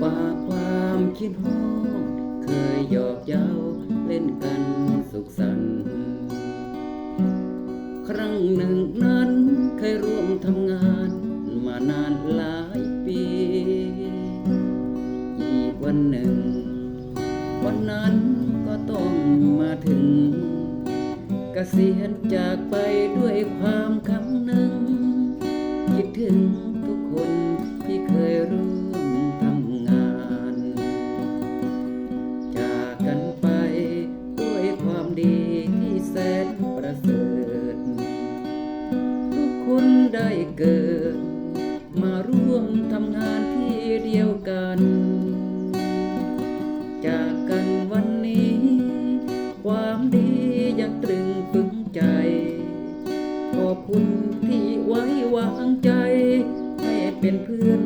ฝากความคิดฮอดเคยหยอกเย้าเล่นกันสุขสันต์ครั้งหนึ่งนั้นเคยร่วมทำงานมานานหลายปี อีกวันหนึ่ง วันนั้นก็ต้องมาถึงเกษียณจากไปด้วย สนประเสริฐ ทุกคนได้เกิด มาร่วมทำงานที่เดียวกัน จากกันวันนี้ ความดียังตรึงฝึงใจ ขอบคุณที่ไว้วางใจ ให้เป็นเพื่อน